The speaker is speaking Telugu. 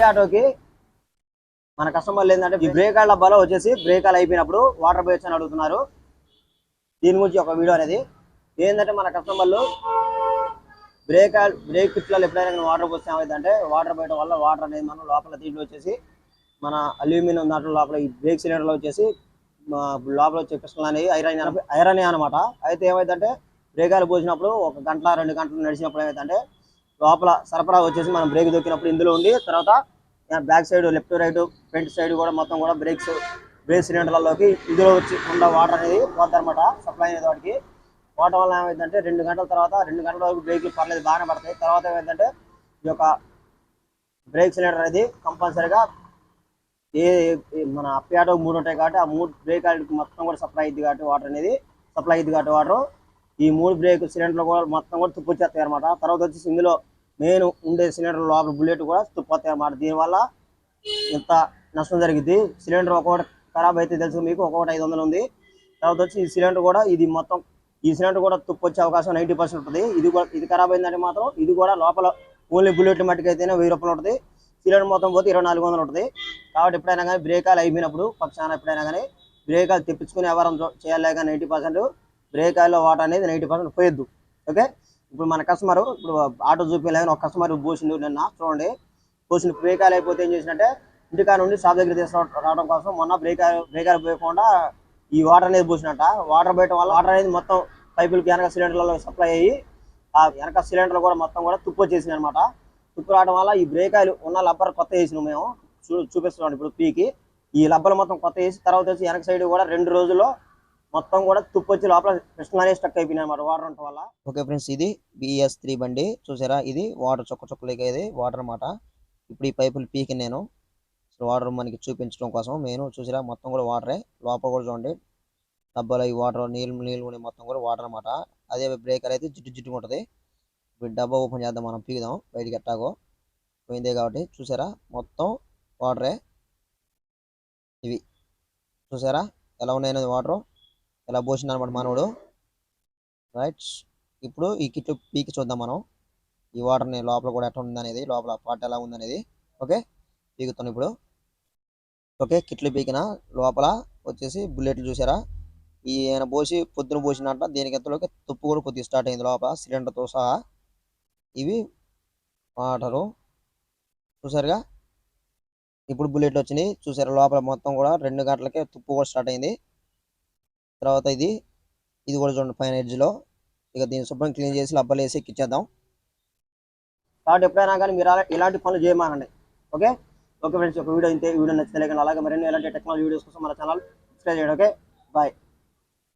ఆటోకి మన కస్టమర్లు ఏంటంటే ఈ బ్రేక్ ఆళ్ళ బలం వచ్చేసి బ్రేక్ ఆల్ అయిపోయినప్పుడు వాటర్ పోయొచ్చు అని అడుగుతున్నారు. దీని గురించి ఒక వీడియో అనేది. ఏంటంటే మన కస్టమర్లు బ్రేక్ ఆల్ బ్రేక్ కిట్లలో ఎప్పుడైనా వాటర్ పోస్తే ఏమైందంటే వాటర్ పోయడం వల్ల వాటర్ అనేది మనం లోపల దీంట్లో వచ్చేసి మన అల్యూమినియం దాంట్లో లోపల ఈ బ్రేక్ సిలిండర్లో వచ్చేసి లోపల వచ్చే పిస్టల్ అనేది ఐరన్ ఐరన్ అనమాట అయితే ఏమైందంటే బ్రేక్ పోసినప్పుడు ఒక గంట రెండు గంటలు నడిచినప్పుడు ఏమైందంటే లోపల సరఫరా వచ్చేసి మనం బ్రేక్ దొక్కినప్పుడు ఇందులో ఉండి తర్వాత back side left right front side కూడా మొత్తం కూడా బ్రేక్స్ బ్రేక్ సిలిండర్లలోకి ఇందులో వచ్చి ఉన్న వాటర్ అనేది పోద్ది సప్లై అనేది వాటికి. వాటర్ వల్ల ఏమైందంటే రెండు గంటల తర్వాత రెండు గంటల వరకు బ్రేక్లు పర్లేదు బాగానే పడతాయి. తర్వాత ఏమైందంటే ఈ యొక్క బ్రేక్ సిలిండర్ అనేది కంపల్సరీగా ఏ మన అప్పియాటో మూడు ఉంటాయి కాబట్టి ఆ మూడు బ్రేక్ మొత్తం కూడా సప్లై అయింది కాబట్టి వాటర్ అనేది సప్లై అయింది కాబట్టి వాటర్ ఈ మూడు బ్రేక్ సిలిండర్లు కూడా మొత్తం కూడా తుప్పొచ్చేస్తాయి అనమాట తర్వాత వచ్చేసి ఇందులో మెయిన్ ఉండే సిలిండర్ లోపల బుల్లెట్ కూడా తుప్పొస్తాయి అనమాట దీనివల్ల ఇంత నష్టం జరిగింది. సిలిండర్ ఒక్కొక్కటి ఖరాబ్ అయితే తెలుసు మీకు ఒక్కొక్కటి ఐదు వందలు ఉంది. తర్వాత వచ్చి ఈ సిలిండర్ కూడా ఇది మొత్తం ఈ సిలిండర్ కూడా తుప్పొచ్చే అవకాశం నైంటీ పర్సెంట్ ఉంటుంది. ఇది కూడా ఇది ఖరాబ్ అయిందంటే మాత్రం ఇది కూడా లోపల ఓన్లీ బుల్లెట్ మట్టుకైతేనే వెయ్యి రూపాయలు ఉంటుంది. సిలిండర్ మొత్తం పోతే ఇరవై నాలుగు వందలు ఉంటుంది. కాబట్టి ఎప్పుడైనా కానీ బ్రేకాలు అయిపోయినప్పుడు పక్షాన ఎప్పుడైనా కానీ బ్రేకాలు తెప్పించుకుని వ్యవహారం చేయాలి కానీ నైంటీ పర్సెంట్. బ్రేకాయలో వాటర్ అనేది నైంటీ పర్సెంట్ పోయొద్దు. ఓకే ఇప్పుడు మన కస్టమర్ ఇప్పుడు ఆటో చూపించలేదు ఒక కస్టమర్ పోసిండు నిన్న చూడండి. పోసిన బ్రేకాయలు అయిపోతే ఏం చేసినట్టే ఇంటికాడ నుండి షాప్ దగ్గర తీసుకురావడం కోసం మొన్న బ్రేక్ ఆయిల్ బ్రేక్ ఆయిల్ పోయకుండా ఈ వాటర్ అనేది పోసినట్ట వాటర్ పోయటం వల్ల వాటర్ అనేది మొత్తం పైపులకి వెనక సిలిండర్లలో సప్లై అయ్యి ఆ వెనక సిలిండర్ కూడా మొత్తం కూడా తుప్పు వచ్చేసింది అనమాట తుప్పు రావడం వల్ల ఈ బ్రేకాయలు ఉన్న లబ్బర్ కొత్త వేసినాం మేము. చూ చూపిస్తున్నాం ఇప్పుడు పీకి. ఈ లబ్బర్ మొత్తం కొత్త వేసి తర్వాత వచ్చి వెనక సైడ్ కూడా రెండు రోజుల్లో మొత్తం కూడా తుప్పు వచ్చి లోపల కృష్ణ స్టక్ అయిపోయినాయి అనమాట వాటర్ ఉండటం వల్ల. ఓకే ఫ్రెండ్స్ ఇది బిఎస్ త్రీ బండి. చూసారా? ఇది వాటర్ చొక్క చొక్కలేక ఇది వాటర్ అన్నమాట. ఇప్పుడు ఈ పైపులు పీకి నేను. వాటర్ మనకి చూపించడం కోసం నేను చూసారా? మొత్తం కూడా వాటరే లోపల కూడా చూడండి. డబ్బాలో ఈ వాటర్ నీళ్ళు నీళ్ళు ఉన్నాయి మొత్తం కూడా వాటర్ అన్నమాట. అదే బ్రేకర్ అయితే జిడ్డు జిడ్డు ఉంటుంది. ఇప్పుడు డబ్బా ఓపెన్ చేద్దాం మనం పీకుదాం. బయటికి ఎట్టాగో. పోయిందే కాబట్టి చూసారా? మొత్తం వాటరే ఇవి. చూసారా? ఎలా ఉన్నాయి వాటర్ ఇలా పోసింది అనమాట మానవుడు. రైట్ ఇప్పుడు ఈ కిట్లు పీకి చూద్దాం మనం. ఈ వాటర్ని లోపల కూడా ఎట్లా ఉందనేది లోపల పార్ట్ ఎలా ఉందనేది. ఓకే పీకుతాను ఇప్పుడు. ఓకే కిట్లు పీకిన లోపల వచ్చేసి బుల్లెట్లు చూసారా? ఈ ఆయన పోసి పొద్దున పోసినట్ట దీనికి ఎంతలోకి తుప్పు కూడా కొద్దిగా స్టార్ట్ అయింది లోపల సిలిండర్తో సహా. ఇవి వాటరు. చూసారుగా? ఇప్పుడు బుల్లెట్లు వచ్చినాయి. చూసారా? లోపల మొత్తం కూడా రెండు గంటలకే తుప్పు కూడా స్టార్ట్ అయింది. తర్వాత ఇది ఇది కూడా చూడండి పైన ఎడ్జ్లో. ఇక దీన్ని శుభ్రం క్లీన్ చేసి లబ్బలు వేసి ఎక్కిచ్చేద్దాం. కాబట్టి ఎప్పుడైనా కానీ మీరు అలా- ఇలాంటి పనులు చేయమానండి. ఓకే? ఓకే ఫ్రెండ్స్ ఒక వీడియో అయితే వీడియో నచ్చితే లేకుండా అలాగే మరిన్ని ఇలాంటి టెక్నాలజీ వీడియోస్ కోసం మన ఛానల్ సబ్స్క్రైబ్ చేయండి. ఓకే? బాయ్.